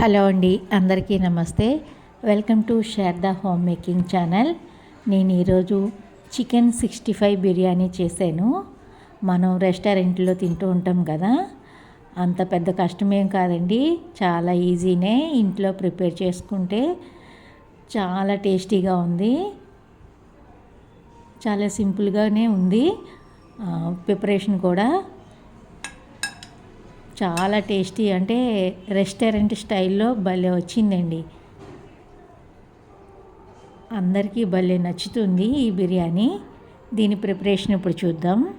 Hello అండి అందరికీ నమస్తే. Welcome to Sharada home making channel. నేను ఈరోజు చికెన్ సిక్స్టీ ఫైవ్ బిర్యానీ చేశాను. మనం రెస్టారెంట్లో తింటూ ఉంటాం కదా. అంత పెద్ద కష్టమేం కాదండి. చాలా ఈజీనే ఇంట్లో ప్రిపేర్ చేసుకుంటే చాలా టేస్టీగా ఉంది. చాలా సింపుల్గానే ఉంది. ప్రిపరేషన్ కూడా చాలా టేస్టీ అంటే రెస్టారెంట్ స్టైల్లో భలే వచ్చిందండి. అందరికీ భలే నచ్చుతుంది ఈ బిర్యానీ. దీని ప్రిపరేషన్ ఇప్పుడు చూద్దాం.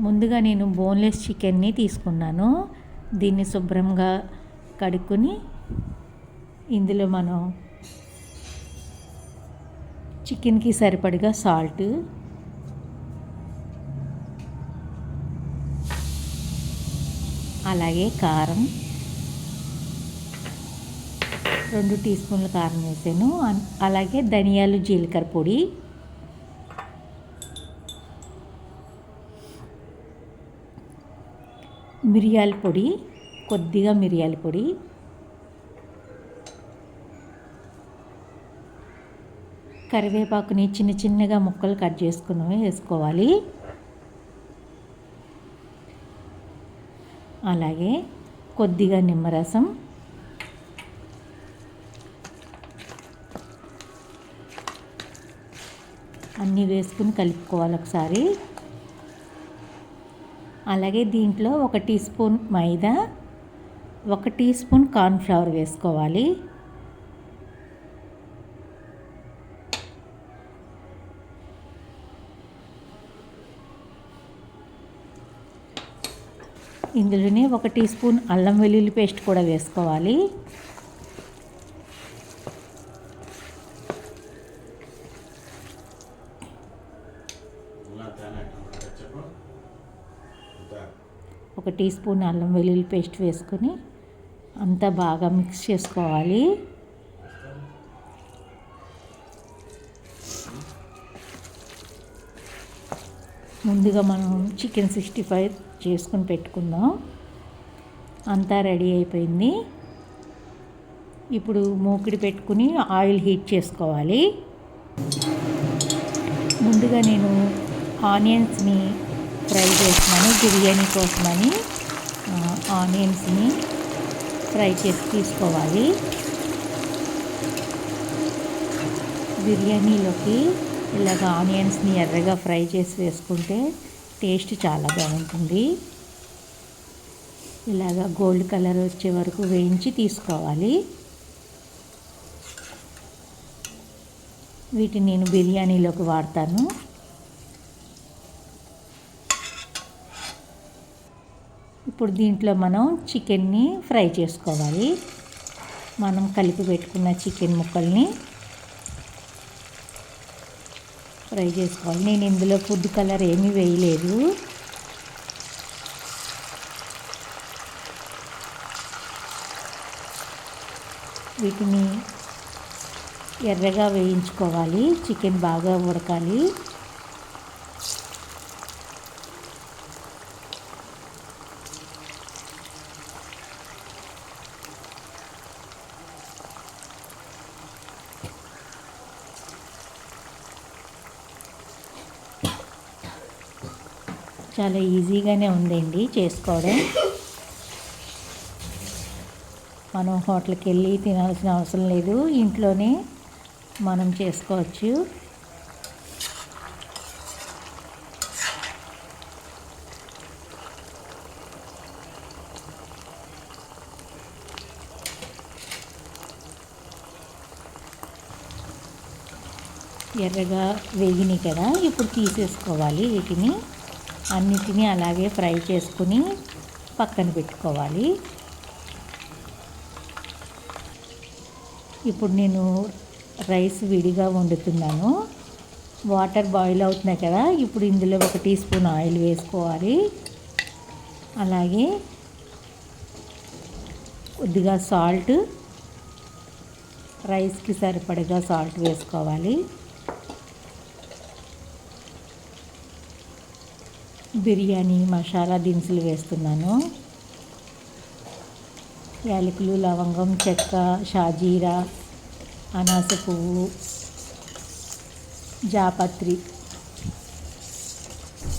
ముందుగా నేను బోన్లెస్ చికెన్ని తీసుకున్నాను. దీన్ని శుభ్రంగా కడుక్కొని ఇందులో మనం చికెన్కి సరిపడిగా సాల్ట్ అలాగే కారం. రెండు టీ స్పూన్ల కారం వేసాను. అలాగే ధనియాలు జీలకర్ర పొడి. మిరియాల పొడి కొద్దిగా మిరియాల పొడి. కరివేపాకుని చిన్న చిన్నగా ముక్కలు కట్ చేసుకుని వేసుకోవాలి. అలాగే కొద్దిగా నిమ్మరసం. అన్నీ వేసుకుని కలుపుకోవాలి ఒకసారి. అలాగే దీంట్లో ఒక టీ స్పూన్ మైదా ఒక టీ స్పూన్ కార్న్ఫ్లవర్ వేసుకోవాలి. ఇందులోనే ఒక టీ స్పూన్ అల్లం వెల్లుల్లి పేస్ట్ కూడా వేసుకోవాలి. ఒక టీ స్పూన్ అల్లం వెల్లుల్లి పేస్ట్ వేసుకొని అంతా బాగా మిక్స్ చేసుకోవాలి. ముందుగా మనం చికెన్ సిక్స్టీ ఫైవ్ చేసుకుని పెట్టుకుందాం. అంతా రెడీ అయిపోయింది. ఇప్పుడు మూకిడి పెట్టుకుని ఆయిల్ హీట్ చేసుకోవాలి. ముందుగా నేను ఆనియన్స్ని ఫ్రై చేస్తున్నాను బిర్యానీ కోసమని. ఆనియన్స్ని ఫ్రై చేసి తీసుకోవాలి. బిర్యానీలోకి ఇలాగ ఆనియన్స్ని ఎర్రగా ఫ్రై చేసి వేసుకుంటే టేస్ట్ చాలా బాగుంటుంది. ఇలాగ గోల్డ్ కలర్ వచ్చే వరకు వేయించి తీసుకోవాలి. వీటిని నేను బిర్యానీలోకి వాడతాను. ఇప్పుడు దీంట్లో మనం చికెన్ని ఫ్రై చేసుకోవాలి. మనం కలిపి పెట్టుకున్న చికెన్ ముక్కల్ని ఫ్రై చేసుకోవాలి. నేను ఇందులో ఫుడ్ కలర్ ఏమీ వేయలేదు. వీటిని ఎర్రగా వేయించుకోవాలి. చికెన్ బాగా ఉడకాలి. చాలా ఈజీగానే ఉందండి చేసుకోవడం. మనం హోటల్కి వెళ్ళి తినాల్సిన అవసరం లేదు. ఇంట్లోనే మనం చేసుకోవచ్చు. ఎర్రగా వేగినాయి కదా ఇప్పుడు తీసేసుకోవాలి వీటిని. అన్నిటినీ అలాగే ఫ్రై చేసుకుని పక్కన పెట్టుకోవాలి. ఇప్పుడు నేను రైస్ విడిగా వండుతున్నాను. వాటర్ బాయిల్ అవుతున్నాయి కదా ఇప్పుడు ఇందులో ఒక టీ స్పూన్ ఆయిల్ వేసుకోవాలి. అలాగే కొద్దిగా సాల్ట్ రైస్కి సరిపడగా సాల్ట్ వేసుకోవాలి. బిర్యానీ మసాలా దినుసులు వేస్తున్నాను. యాలకులు లవంగం చెక్క షాజీరా అనాస పువ్వు జాపత్రి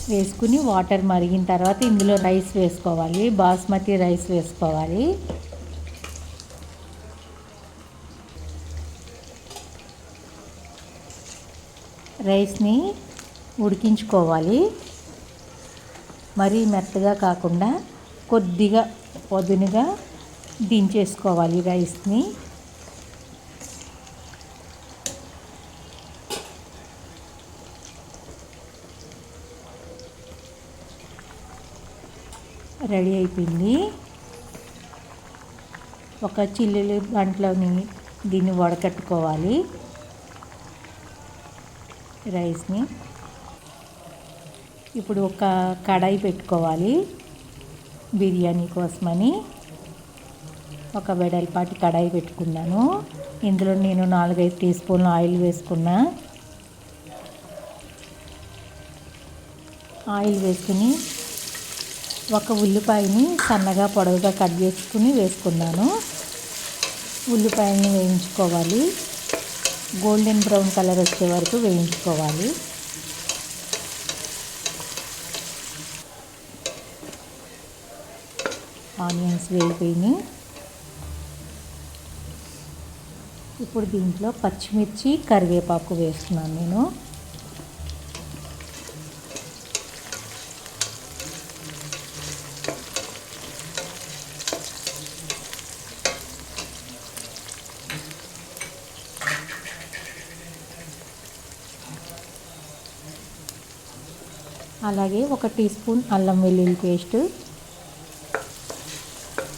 వేసుకుని వాటర్ మరిగిన తర్వాత ఇందులో రైస్ వేసుకోవాలి. బాస్మతి రైస్ వేసుకోవాలి. రైస్ని ఉడికించుకోవాలి. మరీ మెత్తగా కాకుండా కొద్దిగా పొదునుగా దించేసుకోవాలి రైస్ని. రెడీ అయిపోయింది. ఒక చిల్లులు దాంట్లోని దీన్ని వడకట్టుకోవాలి. రైస్ని ఇప్పుడు ఒక కడాయి పెట్టుకోవాలి బిర్యానీ కోసమని. ఒక వెడల్పాటి కడాయి పెట్టుకున్నాను. ఇందులో నేను నాలుగైదు టీ స్పూన్లు ఆయిల్ వేసుకున్నా. ఆయిల్ వేసుకుని ఒక ఉల్లిపాయని సన్నగా పొడవుగా కట్ చేసుకుని వేసుకున్నాను. ఉల్లిపాయని వేయించుకోవాలి. గోల్డెన్ బ్రౌన్ కలర్ వచ్చే వరకు వేయించుకోవాలి. ఆనియన్స్ వేగిపోయినాయి. ఇప్పుడు దీంట్లో పచ్చిమిర్చి కరివేపాకు వేస్తున్నాను నేను. అలాగే ఒక టీ స్పూన్ అల్లం వెల్లుల్లి పేస్ట్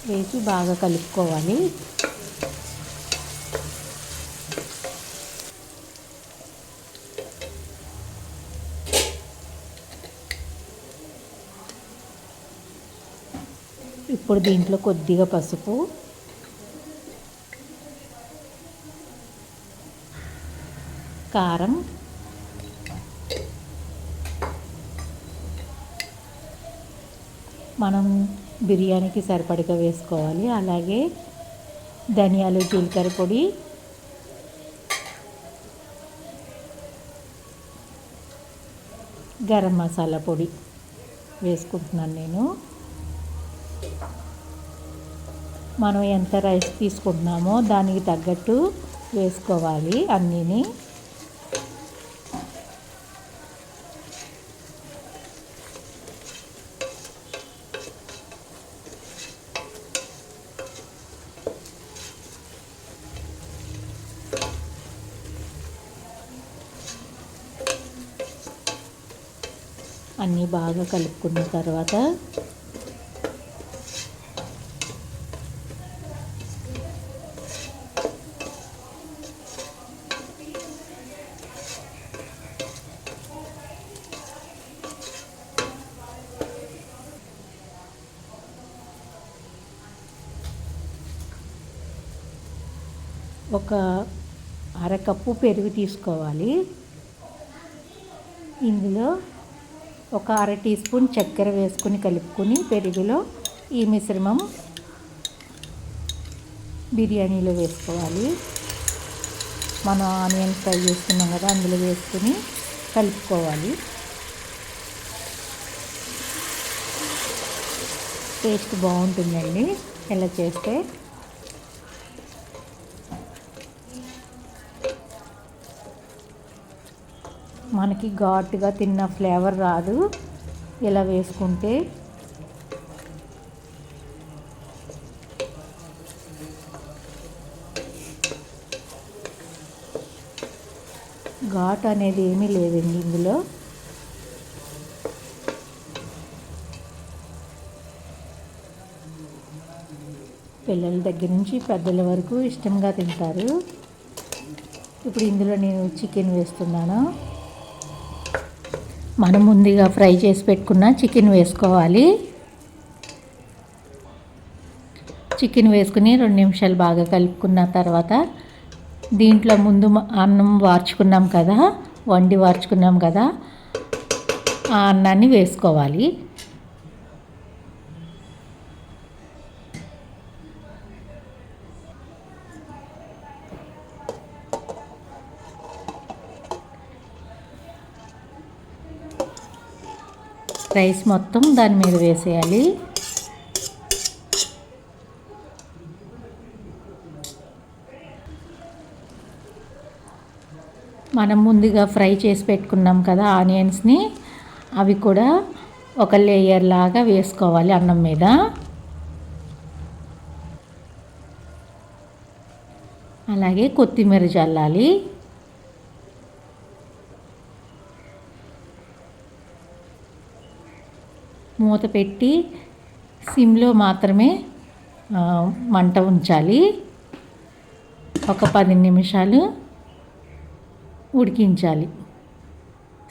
వేసి బాగా కలుపుకోవాలి. ఇప్పుడు దీంట్లో కొద్దిగా పసుపు. కారం. మనం బిర్యానీకి సరిపడగా వేసుకోవాలి. అలాగే ధనియాలు జీలకర్ర పొడి. గరం మసాలా పొడి వేసుకుంటున్నాను నేను. మనం ఎంత రైస్ తీసుకుంటున్నామో దానికి తగ్గట్టు వేసుకోవాలి అన్నీని. అన్నీ బాగా కలుపుకున్న తర్వాత ఒక అరకప్పు పెరుగు తీసుకోవాలి. ఇందులో ఒక అర టీ స్పూన్ చక్కెర వేసుకుని కలుపుకొని పెరుగులో ఈ మిశ్రమం బిర్యానీలో వేసుకోవాలి. మనం ఆనియన్ ఫ్రై చేసుకున్నాం కదా అందులో వేసుకుని కలుపుకోవాలి. టేస్ట్ బాగుంటుందండి. ఇలా చేస్తే మనకి ఘాటుగా తిన్న ఫ్లేవర్ రాదు. ఇలా వేసుకుంటే ఘాట్ అనేది ఏమీ లేదండి ఇందులో. పిల్లల దగ్గర నుంచి పెద్దల వరకు ఇష్టంగా తింటారు. ఇప్పుడు ఇందులో నేను చికెన్ వేస్తున్నాను. మనం ముందుగా ఫ్రై చేసి పెట్టుకున్న చికెన్ వేసుకోవాలి. చికెన్ వేసుకుని రెండు నిమిషాలు బాగా కలుపుకున్న తర్వాత దీంట్లో ముందు అన్నం వార్చుకున్నాం కదా వండి వార్చుకున్నాం కదా ఆ అన్నాన్ని వేసుకోవాలి. రైస్ మొత్తం దాని మీద వేసేయాలి. మనం ముందుగా ఫ్రై చేసి పెట్టుకున్నాం కదా ఆనియన్స్ని అవి కూడా ఒక లేయర్ లాగా వేసుకోవాలి అన్నం మీద. అలాగే కొత్తిమీర చల్లాలి. మూత పెట్టి సిమ్లో మాత్రమే మంట ఉంచాలి. ఒక పది నిమిషాలు ఉడికించాలి.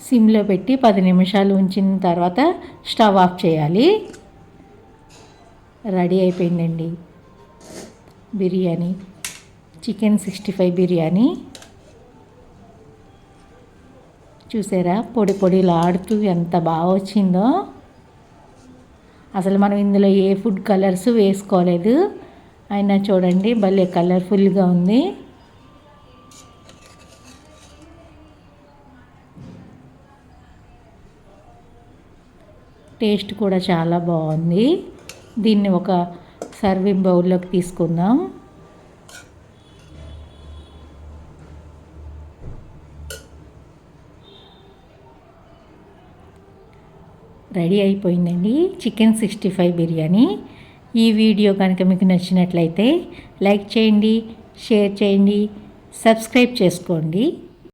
సిమ్లో పెట్టి పది నిమిషాలు ఉంచిన తర్వాత స్టవ్ ఆఫ్ చేయాలి. రెడీ అయిపోయిందండి biryani. Chicken sixty five biryani. చూసారా? పొడి పొడిలాడుతూ ఎంత బాగా వచ్చిందో. అసలు మనం ఇందులో ఏ ఫుడ్ కలర్స్ వేసుకోలేదు. అయినా చూడండి భలే కలర్ఫుల్గా ఉంది. టేస్ట్ కూడా చాలా బాగుంది. దీన్ని ఒక సర్వింగ్ బౌల్లోకి తీసుకుందాం. రెడీ అయిపోయిందండి. Chicken sixty five biryani. ఈ వీడియో కనుక మీకు నచ్చినట్లయితే లైక్ చేయండి షేర్ చేయండి సబ్స్క్రైబ్ చేసుకోండి.